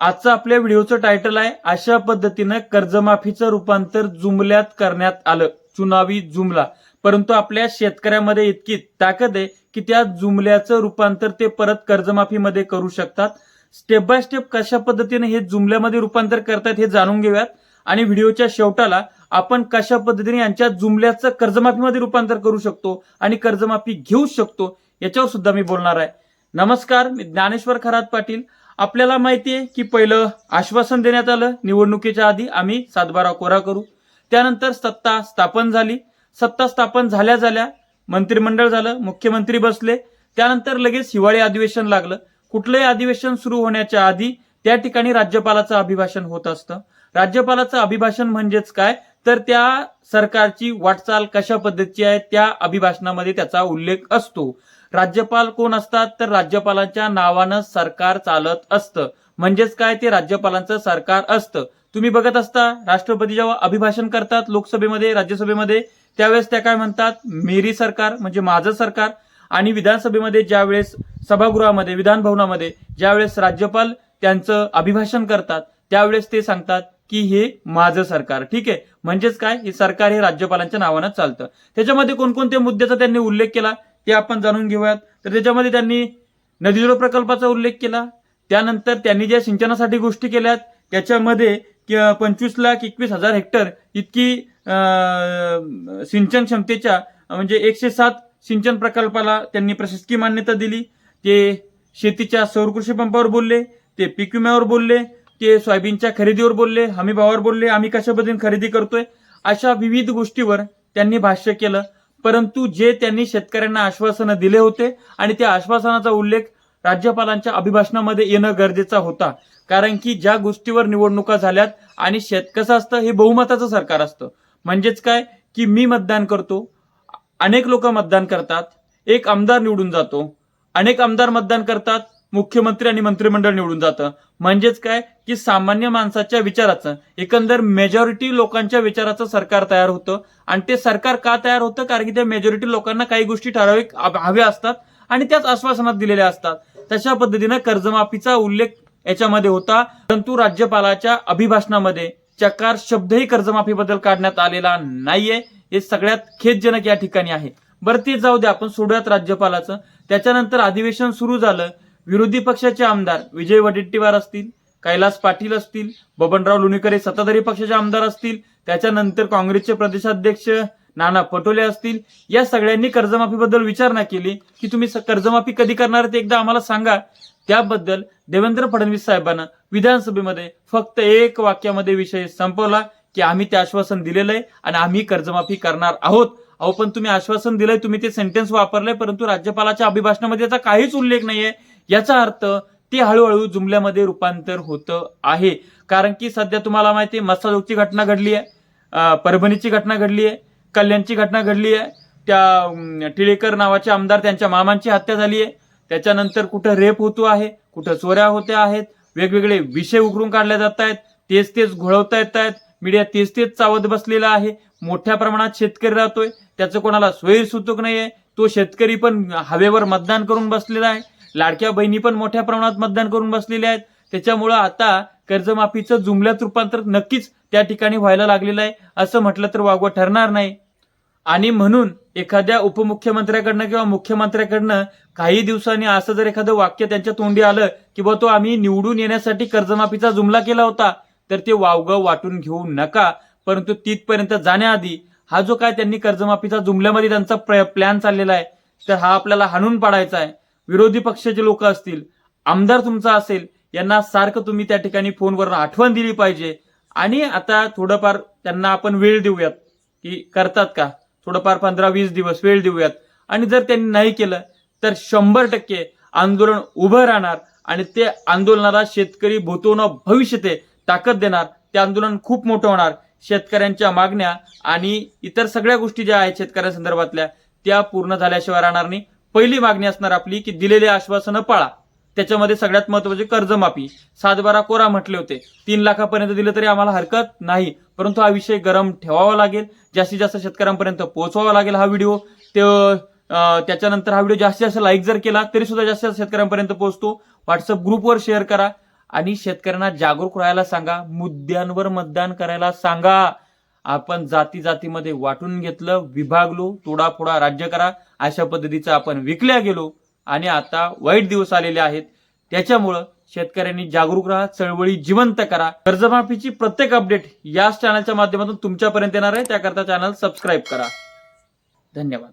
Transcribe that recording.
आजचं आपल्या व्हिडिओचं टायटल आहे अशा पद्धतीनं कर्जमाफीचं रूपांतर जुमल्यात करण्यात आलं चुनावी जुमला. परंतु आपल्या शेतकऱ्यामध्ये इतकी ताकद आहे की त्या जुमल्याचं रूपांतर ते परत कर्जमाफीमध्ये करू शकतात. स्टेप बाय स्टेप कशा पद्धतीने हे जुमल्यामध्ये रूपांतर करतात हे जाणून घेऊयात. आणि व्हिडिओच्या शेवटाला आपण कशा पद्धतीने यांच्या जुमल्याचं कर्जमाफीमध्ये रूपांतर करू शकतो आणि कर्जमाफी घेऊ शकतो याच्यावर सुद्धा मी बोलणार आहे. नमस्कार मी ज्ञानेश्वर खरात पाटील. आपल्याला माहिती आहे की पहिलं आश्वासन देण्यात आलं. निवडणुकीच्या आधी आम्ही सातबारा कोरा करू. त्यानंतर सत्ता स्थापन झाली. सत्ता स्थापन झाल्या झाल्या मंत्रिमंडळ झालं मुख्यमंत्री बसले. त्यानंतर लगेच हिवाळी अधिवेशन लागलं. कुठलंही अधिवेशन सुरू होण्याच्या आधी त्या ठिकाणी राज्यपालाचं अभिभाषण होत असतं. राज्यपालाचं अभिभाषण म्हणजेच काय? तर त्या सरकारची वाटचाल कशा पद्धतीची आहे त्या अभिभाषणामध्ये त्याचा उल्लेख असतो. राज्यपाल कोण असतात? तर राज्यपालांच्या नावानं सरकार चालत असतं. म्हणजेच काय? ते राज्यपालांचं सरकार असतं. तुम्ही बघत असता राष्ट्रपती जेव्हा अभिभाषण करतात लोकसभेमध्ये राज्यसभेमध्ये त्यावेळेस त्या काय म्हणतात? मेरी सरकार म्हणजे माझं सरकार. आणि विधानसभेमध्ये ज्यावेळेस सभागृहामध्ये विधानभवनामध्ये ज्यावेळेस राज्यपाल त्यांचं अभिभाषण करतात त्यावेळेस ते सांगतात की हे माझं सरकार. ठीक आहे? म्हणजेच काय? हे सरकार हे राज्यपालांच्या नावानं चालतं. त्याच्यामध्ये कोणकोणत्या मुद्द्याचा त्यांनी उल्लेख केला ते आपण जाणून घेऊयात. तर त्याच्यामध्ये त्यांनी नदीजोड प्रकल्पाचा उल्लेख केला. त्यानंतर त्यांनी ज्या सिंचनासाठी गोष्टी केल्यात त्याच्यामध्ये पंचवीस लाख एकवीस हजार हेक्टर इतकी सिंचन क्षमतेच्या म्हणजे एकशे सात सिंचन प्रकल्पाला त्यांनी प्रशासकीय मान्यता दिली. ते शेतीच्या सौर कृषी पंपावर बोलले ते पीक विम्यावर बोलले ते सोयाबीनच्या खरेदीवर बोलले हमी भावावर बोलले आम्ही कशा पद्धतीने खरेदी करतोय? अशा विविध गोष्टीवर त्यांनी भाष्य केलं. परंतु जे त्यांनी शेतकऱ्यांना आश्वासनं दिले होते आणि त्या आश्वासनाचा उल्लेख राज्यपालांच्या अभिभाषणामध्ये येणं गरजेचा होता. कारण की ज्या गोष्टीवर निवडणुका झाल्यात आणि शेत कसं असतं हे बहुमताचं सरकार असतं. म्हणजेच काय? की मी मतदान करतो अनेक लोक मतदान करतात एक आमदार निवडून जातो अनेक आमदार मतदान करतात मुख्यमंत्री आणि मंत्रिमंडळ निवडून जातं. म्हणजेच काय? की सामान्य माणसाच्या विचाराचं एकंदर मेजॉरिटी लोकांच्या विचाराचं सरकार तयार होतं. आणि ते सरकार का तयार होतं? कारण की त्या मेजॉरिटी लोकांना काही गोष्टी ठराविक हव्या असतात आणि त्याच आश्वासनात दिलेल्या असतात. तशा पद्धतीनं कर्जमाफीचा उल्लेख याच्यामध्ये होता. परंतु राज्यपालाच्या अभिभाषणामध्ये चकार शब्दही कर्जमाफीबद्दल काढण्यात आलेला नाहीये. हे सगळ्यात खेदजनक या ठिकाणी आहे. बरं ते जाऊ द्या आपण सोडूयात राज्यपालाचं. त्याच्यानंतर अधिवेशन सुरू झालं. विरोधी पक्षाचे आमदार विजय वडेट्टीवार असतील कैलास पाटील असतील बबनराव लोणीकर हे सत्ताधारी पक्षाचे आमदार असतील त्याच्यानंतर काँग्रेसचे प्रदेशाध्यक्ष नाना पटोले असतील या सगळ्यांनी कर्जमाफीबद्दल विचारणा केली की तुम्ही कर्जमाफी कधी करणार ते एकदा आम्हाला सांगा. त्याबद्दल देवेंद्र फडणवीस साहेबांना विधानसभेमध्ये फक्त एक वाक्यामध्ये विषय संपवला की आम्ही ते आश्वासन दिलेलं आहे आणि आम्ही कर्जमाफी करणार आहोत. अहो पण तुम्ही आश्वासन दिलंय तुम्ही ते सेंटेन्स वापरलंय परंतु राज्यपालाच्या अभिभाषणामध्ये याचा काहीच उल्लेख नाहीये. याचा अर्थ ते हळूहळू जुमल्यामध्ये रूपांतर होतं आहे. कारण की सध्या तुम्हाला माहिती आहे मस्साजोगची घटना घडली आहे परभणीची घटना घडली आहे कल्याणची घटना घडली आहे त्या टिळेकर नावाचे आमदार त्यांच्या मामांची हत्या झाली आहे. त्याच्यानंतर कुठं रेप होतो आहे कुठं चोऱ्या होत्या आहेत वेगवेगळे विषय उकरून काढले जात आहेत तेच तेच घोळवता येत आहेत मीडिया तेच तेच चावत बसलेला आहे मोठ्या प्रमाणात शेतकरी राहतोय त्याचं कोणाला सोयीसुतूक आहे तो शेतकरी पण हवेवर मतदान करून बसलेला आहे लाडक्या बहिणी पण मोठ्या प्रमाणात मतदान करून बसलेल्या आहेत. त्याच्यामुळं आता कर्जमाफीचं जुमल्यात रूपांतर नक्कीच त्या ठिकाणी व्हायला लागलेलं आहे. असं म्हटलं तर वागवं ठरणार नाही. आणि म्हणून एखाद्या उपमुख्यमंत्र्याकडनं किंवा मुख्यमंत्र्याकडनं काही दिवसांनी असं जर एखादं वाक्य त्यांच्या तोंडी आलं की बा तो आम्ही निवडून येण्यासाठी कर्जमाफीचा जुमला केला होता तर ते वावगं वाटून घेऊ नका. परंतु तिथपर्यंत जाण्याआधी हा जो काय त्यांनी कर्जमाफीचा जुमल्यामध्ये त्यांचा प्लॅन चाललेला आहे तर हा आपल्याला हाणून पाडायचा आहे. विरोधी पक्षाचे लोक असतील आमदार तुमचा असेल यांना सारखं तुम्ही त्या ठिकाणी फोनवर आठवण दिली पाहिजे. आणि आता थोडंफार त्यांना आपण वेळ देऊयात की करतात का? थोडंफार पंधरा वीस दिवस वेळ देऊयात. आणि जर त्यांनी नाही केलं तर शंभर टक्के आंदोलन उभं राहणार आणि ते आंदोलनाला शेतकरी भूतवणं भविष्य ते ताकद देणार. ते आंदोलन खूप मोठं होणार. शेतकऱ्यांच्या मागण्या आणि इतर सगळ्या गोष्टी ज्या आहेत शेतकऱ्यांसंदर्भातल्या त्या पूर्ण झाल्याशिवाय राहणार नाही. पहिली मागणी असणार आपली की दिलेली आश्वासनं पाळा. त्याच्यामध्ये सगळ्यात महत्वाची कर्जमाफी. सातबारा कोरा म्हटले होते. तीन लाखापर्यंत दिलं तरी आम्हाला हरकत नाही. परंतु हा विषय गरम ठेवावा लागेल. जास्तीत जास्त शेतकऱ्यांपर्यंत पोहोचवावा लागेल हा व्हिडिओ. ते त्याच्यानंतर हा व्हिडिओ जास्तीत जास्त लाईक जर केला तरी सुद्धा जास्तीत जास्त शेतकऱ्यांपर्यंत पोहोचतो. व्हॉट्सअप ग्रुपवर शेअर करा. आणि शेतकऱ्यांना जागरूक राहायला सांगा. मुद्द्यांवर मतदान करायला सांगा. आपण जाती जातीमध्ये वाटून घेतलं विभागलो तोडाफोडा राज्य करा अशा पद्धतीचं आपण विकल्या गेलो आणि आता वाईट दिवस आलेले आहेत. त्याच्यामुळं शेतकऱ्यांनी जागरूक राहा चळवळी जिवंत करा. कर्जमाफीची प्रत्येक अपडेट याच चॅनलच्या माध्यमातून तुमच्यापर्यंत येणार आहे. त्याकरता चॅनल सबस्क्राईब करा. धन्यवाद.